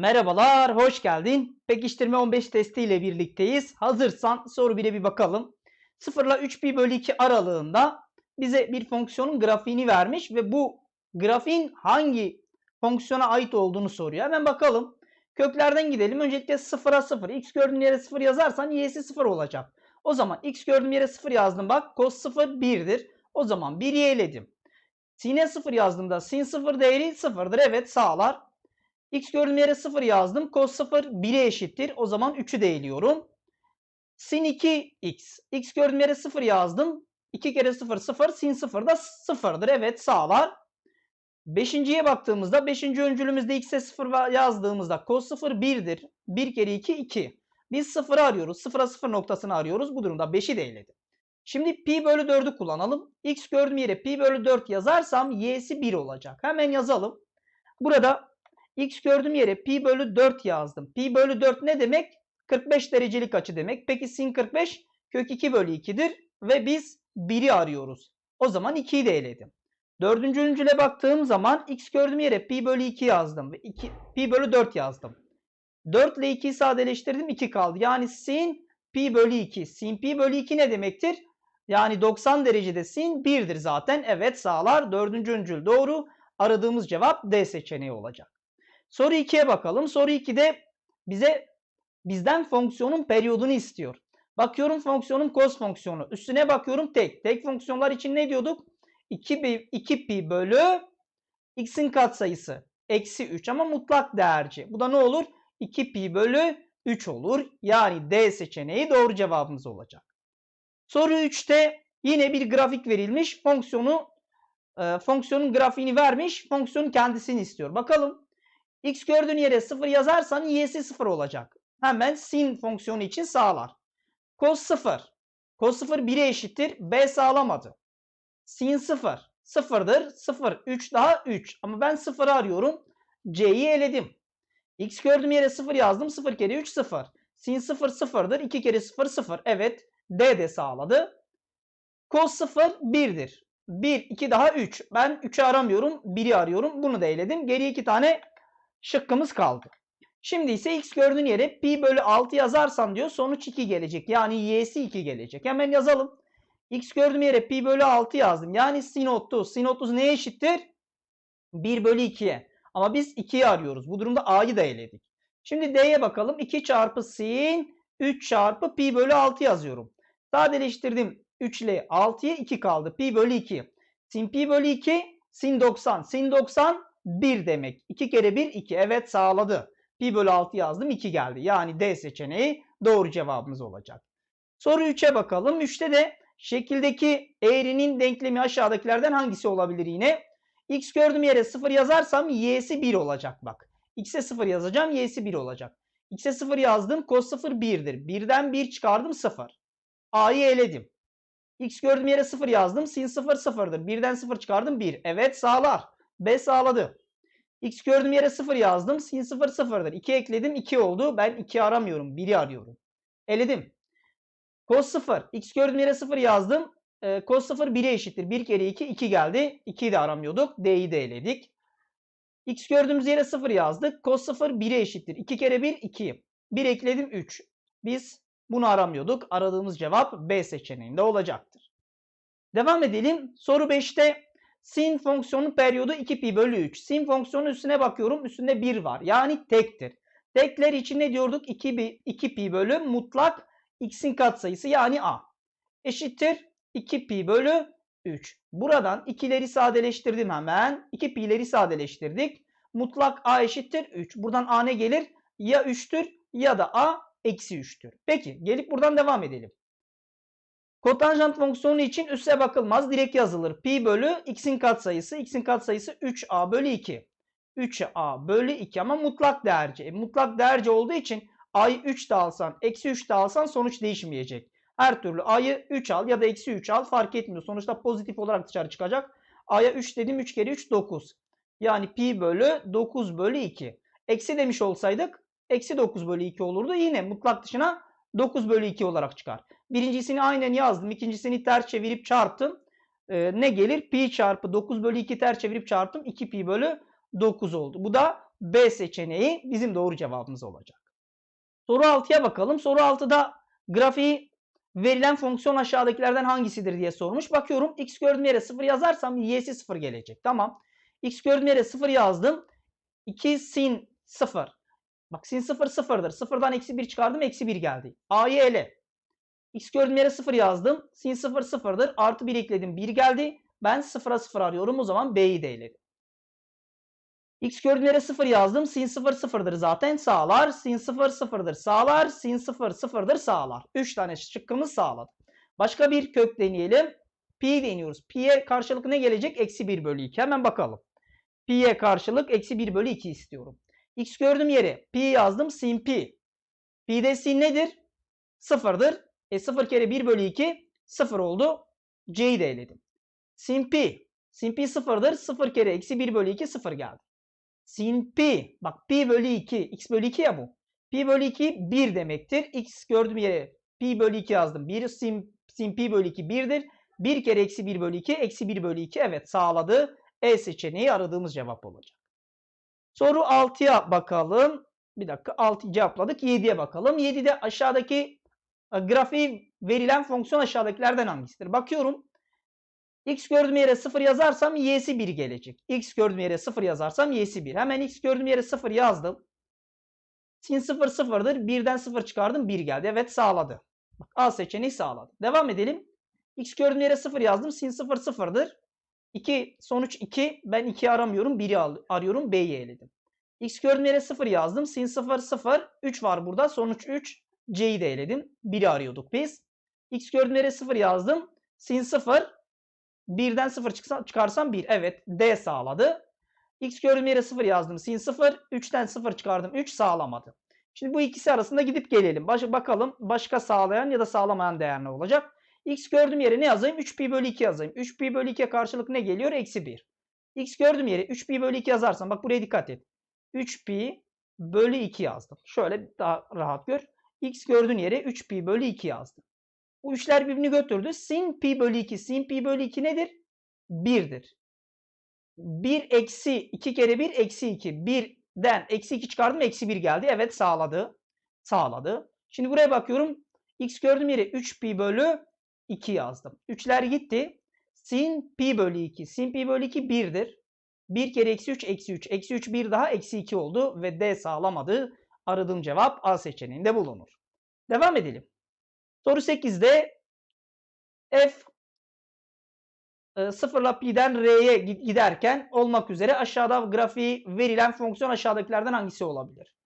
Merhabalar, hoş geldin. Pekiştirme 15 testi ile birlikteyiz. Hazırsan soru 1'e bir bakalım. 0 ile 3 pi bölü 2 aralığında bize bir fonksiyonun grafiğini vermiş ve bu grafiğin hangi fonksiyona ait olduğunu soruyor. Hemen bakalım. Köklerden gidelim. Öncelikle 0'a 0. X gördüğün yere 0 yazarsan y'si 0 olacak. O zaman x gördüğüm yere 0 yazdım. Bak cos 0 1'dir. O zaman 1'i eledim. Sin'e 0 yazdığımda sin 0 değeri 0'dır. Evet sağlar. X gördüğüm yere 0 yazdım. Cos 0 1'e eşittir. O zaman 3'ü de eliyorum. Sin 2x. X gördüğüm yere 0 yazdım. 2 kere 0 0. Sin 0 da 0'dır. Evet sağlar. Beşinciye baktığımızda 5. öncülümüzde x'e 0 yazdığımızda cos 0 1'dir. 1 kere 2 2. Biz 0'ı arıyoruz. 0'a 0 noktasını arıyoruz. Bu durumda 5'i de eledim. Şimdi pi bölü 4'ü kullanalım. X gördüğüm yere pi bölü 4 yazarsam y'si 1 olacak. Hemen yazalım. Burada x gördüğüm yere pi bölü 4 yazdım. Pi bölü 4 ne demek? 45 derecelik açı demek. Peki sin 45 kök 2 bölü 2'dir. Ve biz 1'i arıyoruz. O zaman 2'yi de eledim. Dördüncü öncüle baktığım zaman x gördüğüm yere pi bölü 2 yazdım. Ve 2, pi bölü 4 yazdım. 4 ile 2'yi sadeleştirdim 2 kaldı. Yani sin pi bölü 2. Sin pi bölü 2 ne demektir? Yani 90 derecede sin 1'dir zaten. Evet sağlar. Dördüncü öncül doğru. Aradığımız cevap D seçeneği olacak. Soru 2'ye bakalım. Soru 2'de bize bizden fonksiyonun periyodunu istiyor. Bakıyorum fonksiyonun cos fonksiyonu. Üstüne bakıyorum tek. Tek fonksiyonlar için ne diyorduk? 2 pi, 2 pi bölü x'in katsayısı. Eksi 3 ama mutlak değerci. Bu da ne olur? 2 pi bölü 3 olur. Yani D seçeneği doğru cevabımız olacak. Soru 3'te yine bir grafik verilmiş. Fonksiyonu e, fonksiyonun grafiğini vermiş. Fonksiyonun kendisini istiyor. Bakalım. X gördüğün yere 0 yazarsan y'si 0 olacak. Hemen sin fonksiyonu için sağlar. Cos 0. Cos 0 1'e eşittir. B sağlamadı. Sin 0. 0'dır. 0. 3 daha 3. Ama ben 0'ı arıyorum. C'yi eledim. X gördüğüm yere 0 yazdım. 0 kere 3 0. Sin 0 0'dır. 2 kere 0 0. Evet. D de sağladı. Cos 0 1'dir. 1, 2 daha 3. Ben 3'ü aramıyorum. 1'i arıyorum. Bunu da eledim. Geriye 2 tane şıkkımız kaldı. Şimdi ise x gördüğün yere pi bölü 6 yazarsan diyor sonuç 2 gelecek. Yani y'si 2 gelecek. Hemen yazalım. x gördüğüm yere pi bölü 6 yazdım. Yani sin 30. Sin 30 neye eşittir? 1 bölü 2'ye. Ama biz 2'yi arıyoruz. Bu durumda a'yı da eledik. Şimdi d'ye bakalım. 2 çarpı sin 3 çarpı pi bölü 6 yazıyorum. Sadeleştirdim. 3 ile 6'ya 2 kaldı. Pi bölü 2. Sin pi bölü 2 sin 90. Sin 90 1 demek. 2 kere 1 2. Evet sağladı. Pi bölü 6 yazdım 2 geldi. Yani D seçeneği doğru cevabımız olacak. Soru 3'e bakalım. 3'te de şekildeki eğrinin denklemi aşağıdakilerden hangisi olabilir yine? X gördüğüm yere 0 yazarsam y'si 1 olacak bak. X'e 0 yazacağım y'si 1 olacak. X'e 0 yazdım cos 0 1'dir. 1'den 1 çıkardım 0. A'yı eledim. X gördüğüm yere 0 yazdım. Sin 0 0'dır. 1'den 0 çıkardım 1. Evet sağlar. B sağladı. X gördüğüm yere 0 yazdım. Sin 0 0'dır. 2 ekledim 2 oldu. Ben 2 aramıyorum. 1'i arıyorum. Eledim. Cos 0. X gördüğüm yere 0 yazdım. E, cos 0 1'e eşittir. 1 kere 2 2 geldi. 2'yi de aramıyorduk. D'yi de eledik. X gördüğümüz yere 0 yazdık. Cos 0 1'e eşittir. 2 kere 1 2. 1 ekledim 3. Biz bunu aramıyorduk. Aradığımız cevap B seçeneğinde olacaktır. Devam edelim. Soru 5'te sin fonksiyonun periyodu 2 pi bölü 3. Sin fonksiyonun üstüne bakıyorum. Üstünde 1 var. Yani tektir. Tekler için ne diyorduk? 2 pi, 2 pi bölü mutlak x'in katsayısı yani a. Eşittir 2 pi bölü 3. Buradan ikileri sadeleştirdim hemen. 2 pi'leri sadeleştirdik. Mutlak a eşittir 3. Buradan a ne gelir? Ya 3'tür ya da a eksi 3'tür. Peki gelip buradan devam edelim. Kotanjant fonksiyonu için üste bakılmaz. Direkt yazılır. Pi bölü x'in katsayısı. x'in katsayısı 3a bölü 2. 3a bölü 2 ama mutlak değerci. E, mutlak değerci olduğu için a'yı 3 de alsan, eksi 3 de alsan sonuç değişmeyecek. Her türlü a'yı 3 al ya da eksi 3 al fark etmiyor. Sonuçta pozitif olarak dışarı çıkacak. a'ya 3 dedim 3 kere 3 9. Yani pi bölü 9 bölü 2. Eksi demiş olsaydık eksi 9 bölü 2 olurdu. Yine mutlak dışına 9 bölü 2 olarak çıkar. Birincisini aynen yazdım. İkincisini ters çevirip çarptım. Ee, ne gelir? Pi çarpı 9 bölü 2 ters çevirip çarptım. 2 pi bölü 9 oldu. Bu da B seçeneği bizim doğru cevabımız olacak. Soru 6'ya bakalım. Soru 6'da grafiği verilen fonksiyon aşağıdakilerden hangisidir diye sormuş. Bakıyorum x gördüğüm yere 0 yazarsam y'si 0 gelecek. Tamam. x gördüğüm yere 0 yazdım. 2 sin 0. Bak sin 0 sıfırdır. Sıfırdan eksi 1 çıkardım eksi 1 geldi. A'yı ele. X gördüğüm yere 0 yazdım. Sin 0 sıfırdır. Artı 1 ekledim 1 geldi. Ben 0'a 0 arıyorum. O zaman B'yi de eledim. X gördüğüm yere 0 yazdım. Sin 0 sıfırdır zaten sağlar. Sin 0 sıfırdır sağlar. Sin 0 sıfırdır sağlar. 3 tane şıkkımız sağladı. Başka bir kök deneyelim. Pi deniyoruz. Pi'ye karşılık ne gelecek? Eksi 1 bölü 2. Hemen bakalım. Pi'ye karşılık eksi 1 bölü 2 istiyorum. X gördüğüm yere pi yazdım. Sin pi. Pi'de sin nedir? Sıfırdır. E 0 kere 1 bölü 2 0 oldu. C'yi de eledim. Sin pi. Sin pi sıfırdır. 0 kere eksi 1 bölü 2 0 geldi. Sin pi. Bak pi bölü 2. X bölü 2 ya bu. Pi bölü 2 1 demektir. X gördüğüm yere pi bölü 2 yazdım. 1 sin, sin pi bölü 2 1'dir. 1 kere eksi 1 bölü 2 eksi 1 bölü 2 evet sağladı. E seçeneği aradığımız cevap olacak. Soru 6'ya bakalım. Bir dakika 6 cevapladık. 7'ye bakalım. 7'de aşağıdaki grafiği verilen fonksiyon aşağıdakilerden hangisidir? Bakıyorum. X gördüğüm yere 0 yazarsam y'si 1 gelecek. X gördüğüm yere 0 yazarsam y'si 1. Hemen x gördüğüm yere 0 yazdım. Sin 0 sıfırdır. 1'den 0 çıkardım 1 geldi. Evet sağladı. Bak A seçeneği sağladı. Devam edelim. X gördüğüm yere 0 yazdım. Sin 0 sıfırdır. 2 sonuç 2. Ben 2'yi aramıyorum. 1'i arıyorum. B'yi eledim. X gördüğüm yere 0 yazdım. Sin 0 0. 3 var burada. Sonuç 3. C'yi de eledim. 1'i arıyorduk biz. X gördüğüm yere 0 yazdım. Sin 0. 1'den 0 çıksa, çıkarsam 1. Evet. D sağladı. X gördüğüm yere 0 yazdım. Sin 0. 3'ten 0 çıkardım. 3 sağlamadı. Şimdi bu ikisi arasında gidip gelelim. Baş, bakalım başka sağlayan ya da sağlamayan değer ne olacak? X gördüğüm yere ne yazayım? 3 pi bölü 2 yazayım. 3 pi bölü 2'ye karşılık ne geliyor? Eksi 1. X gördüğüm yere 3 pi bölü 2 yazarsam bak buraya dikkat et. 3 pi bölü 2 yazdım. Şöyle daha rahat gör. X gördüğün yere 3 pi bölü 2 yazdım. Bu üçler birbirini götürdü. Sin pi bölü 2. Sin pi bölü 2 nedir? 1'dir. 1 eksi 2 kere 1 eksi 2. 1'den eksi 2 çıkardım eksi 1 geldi. Evet sağladı. Sağladı. Şimdi buraya bakıyorum. X gördüğüm yere 3 pi bölü 2 yazdım. 3'ler gitti. Sin pi bölü 2. Sin pi bölü 2 1'dir. 1 kere eksi 3 eksi 3. Eksi 3 bir daha eksi 2 oldu ve D sağlamadı. Aradığım cevap A seçeneğinde bulunur. Devam edelim. Soru 8'de f e, sıfırla pi'den r'ye giderken olmak üzere aşağıda grafiği verilen fonksiyon aşağıdakilerden hangisi olabilir?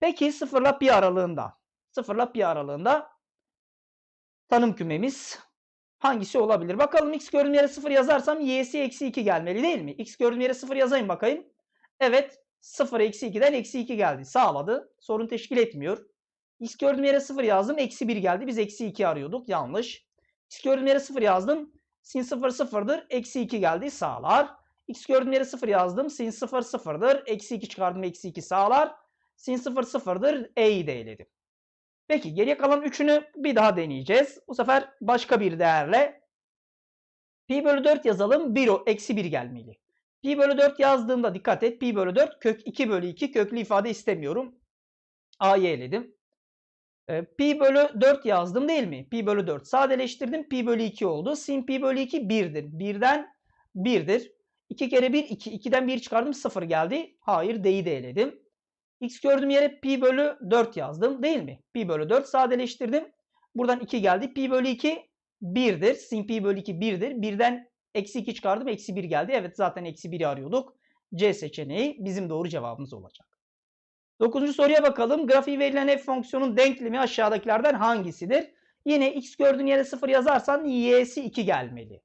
Peki sıfırla pi aralığında sıfırla pi aralığında tanım kümemiz hangisi olabilir? Bakalım x gördüğüm yere 0 yazarsam y'si eksi 2 gelmeli değil mi? x gördüğüm yere 0 yazayım bakayım. Evet 0 eksi 2'den eksi 2 geldi. Sağladı. Sorun teşkil etmiyor. X gördüğüm yere 0 yazdım. Eksi 1 geldi. Biz eksi 2 arıyorduk. Yanlış. X gördüğüm yere 0 yazdım. Sin 0 sıfırdır. Eksi 2 geldi. Sağlar. X gördüğüm yere 0 yazdım. Sin 0 sıfırdır. Eksi 2 çıkardım. Eksi 2 sağlar. Sin 0 sıfırdır. E'yi de eledim. Peki geriye kalan 3'ünü bir daha deneyeceğiz. Bu sefer başka bir değerle. Pi bölü 4 yazalım. 1 o. Eksi 1 gelmeli. Pi bölü 4 yazdığımda dikkat et. Pi bölü 4 kök 2 bölü 2 köklü ifade istemiyorum. A'yı eledim. E, pi bölü 4 yazdım değil mi? Pi bölü 4. Sadeleştirdim. Pi bölü 2 oldu. Sin pi bölü 2 1'dir. 1'den 1'dir. 2 kere 1 2. 2'den 1 çıkardım 0 geldi. Hayır D'yi de eledim. X gördüğüm yere pi bölü 4 yazdım değil mi? Pi bölü 4 sadeleştirdim. Buradan 2 geldi. Pi bölü 2 1'dir. Sin pi bölü 2 1'dir. 1'den eksi 2 çıkardım. Eksi 1 geldi. Evet zaten eksi 1'i arıyorduk. C seçeneği bizim doğru cevabımız olacak. Dokuzuncu soruya bakalım. Grafiği verilen f fonksiyonun denklemi aşağıdakilerden hangisidir? Yine x gördüğün yere 0 yazarsan y'si 2 gelmeli.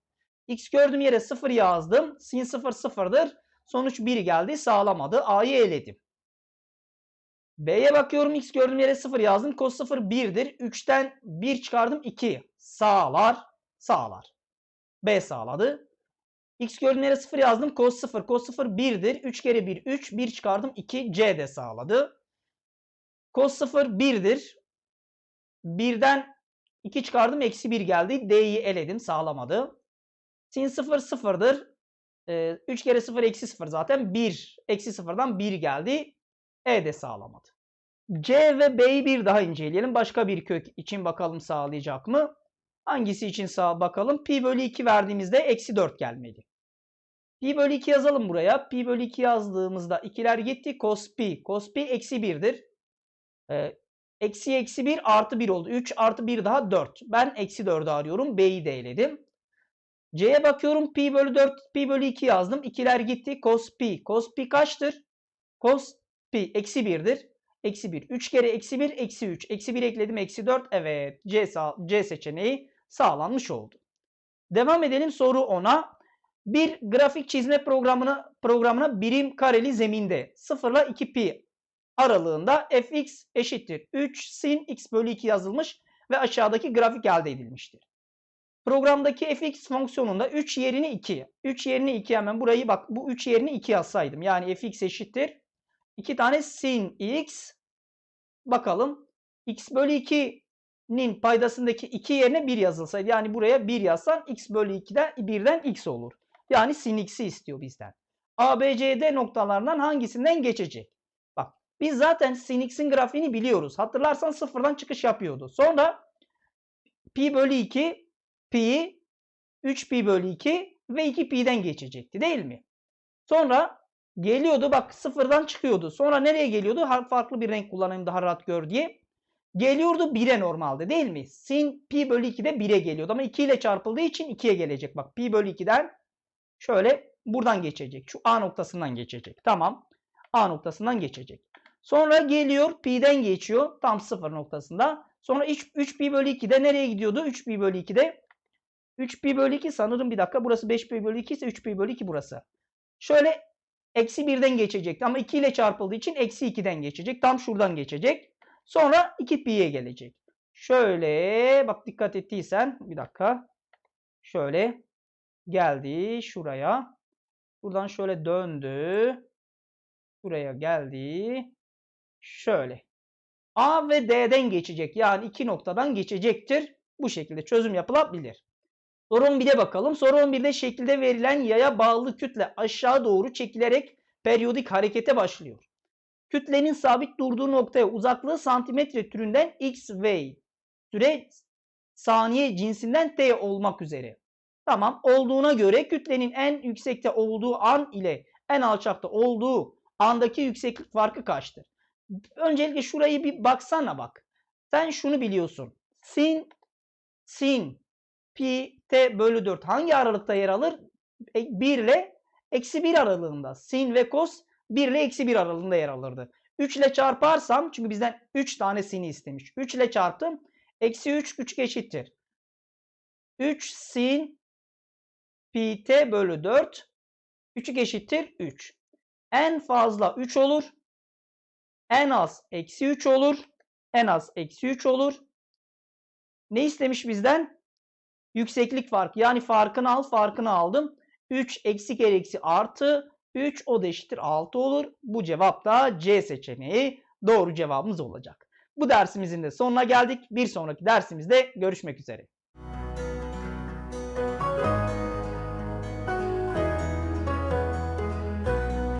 x gördüğüm yere 0 yazdım. Sin 0 sıfırdır. Sonuç 1 geldi. Sağlamadı. A'yı eledim. B'ye bakıyorum. X gördüğüm yere 0 yazdım. Cos 0 1'dir. 3'ten 1 çıkardım. 2. Sağlar. Sağlar. B sağladı. X gördüğüm yere 0 yazdım. Cos 0. Cos 0 1'dir. 3 kere 1 3. 1 çıkardım. 2. C de sağladı. Cos 0 1'dir. 1'den 2 çıkardım. Eksi 1 geldi. D'yi eledim. Sağlamadı. Sin 0 sıfırdır. Ee, 3 kere 0 eksi 0 zaten 1. Eksi 0'dan 1 geldi. E de sağlamadı. C ve B'yi bir daha inceleyelim. Başka bir kök için bakalım sağlayacak mı? Hangisi için sağ bakalım. Pi bölü 2 verdiğimizde eksi 4 gelmeli. Pi bölü 2 yazalım buraya. Pi bölü 2 yazdığımızda ikiler gitti. Cos pi. Cos pi eksi 1'dir. Ee, eksi eksi 1 artı 1 oldu. 3 artı 1 daha 4. Ben eksi 4'ü arıyorum. B'yi de eledim. C'ye bakıyorum. Pi bölü 4, pi bölü 2 yazdım. İkiler gitti. Cos pi. Cos pi kaçtır? Cos pi eksi 1'dir. Eksi 1. 3 kere eksi 1 eksi 3. Eksi 1 ekledim eksi 4. Evet C, C seçeneği sağlanmış oldu. Devam edelim soru 10'a. Bir grafik çizme programına, programına birim kareli zeminde 0 ile 2 pi aralığında fx eşittir 3 sin x bölü 2 yazılmış ve aşağıdaki grafik elde edilmiştir. Programdaki fx fonksiyonunda 3 yerini 2. 3 yerini 2 hemen burayı bak bu 3 yerini 2 yazsaydım. Yani fx eşittir 2 tane sin x bakalım x bölü 2'nin paydasındaki 2 yerine 1 yazılsaydı. Yani buraya 1 yazsan x bölü 2'den 1'den x olur. Yani sin x'i istiyor bizden. A, B, C, D noktalarından hangisinden geçecek? Bak biz zaten sin x'in grafiğini biliyoruz. Hatırlarsan sıfırdan çıkış yapıyordu. Sonra pi bölü 2 pi 3 pi bölü 2 ve 2 pi'den geçecekti değil mi? Sonra geliyordu bak sıfırdan çıkıyordu. Sonra nereye geliyordu? Farklı bir renk kullanayım daha rahat gör diye. Geliyordu 1'e normalde değil mi? Sin pi bölü 2'de 1'e geliyordu ama 2 ile çarpıldığı için 2'ye gelecek. Bak pi bölü 2'den şöyle buradan geçecek. Şu A noktasından geçecek. Tamam. A noktasından geçecek. Sonra geliyor pi'den geçiyor. Tam 0 noktasında. Sonra 3, 3 pi bölü 2'de nereye gidiyordu? 3 pi bölü 2'de 3 pi bölü 2 sanırım bir dakika. Burası 5 pi bölü 2 ise 3 pi bölü 2 burası. Şöyle eksi 1'den geçecekti ama 2 ile çarpıldığı için eksi 2'den geçecek. Tam şuradan geçecek. Sonra 2 pi'ye gelecek. Şöyle bak dikkat ettiysen bir dakika. Şöyle geldi şuraya. Buradan şöyle döndü. Buraya geldi. Şöyle. A ve D'den geçecek. Yani iki noktadan geçecektir. Bu şekilde çözüm yapılabilir. Soru 11'e bakalım. Soru 11'de şekilde verilen yaya bağlı kütle aşağı doğru çekilerek periyodik harekete başlıyor. Kütlenin sabit durduğu noktaya uzaklığı santimetre türünden x v süre saniye cinsinden t olmak üzere. Tamam olduğuna göre kütlenin en yüksekte olduğu an ile en alçakta olduğu andaki yükseklik farkı kaçtır? Öncelikle şurayı bir baksana bak. Sen şunu biliyorsun. Sin sin pi t bölü 4 hangi aralıkta yer alır? 1 ile eksi 1 aralığında. Sin ve cos 1 ile eksi 1 aralığında yer alırdı. 3 ile çarparsam çünkü bizden 3 tane sini istemiş. 3 ile çarptım. Eksi 3 3 eşittir. 3 sin pi t bölü 4 3 eşittir 3. En fazla 3 olur. En az eksi 3 olur. En az eksi 3 olur. Ne istemiş bizden? Yükseklik farkı. Yani farkını al farkını aldım. 3 eksi kere eksi artı 3 o da eşittir 6 olur. Bu cevap da C seçeneği doğru cevabımız olacak. Bu dersimizin de sonuna geldik. Bir sonraki dersimizde görüşmek üzere.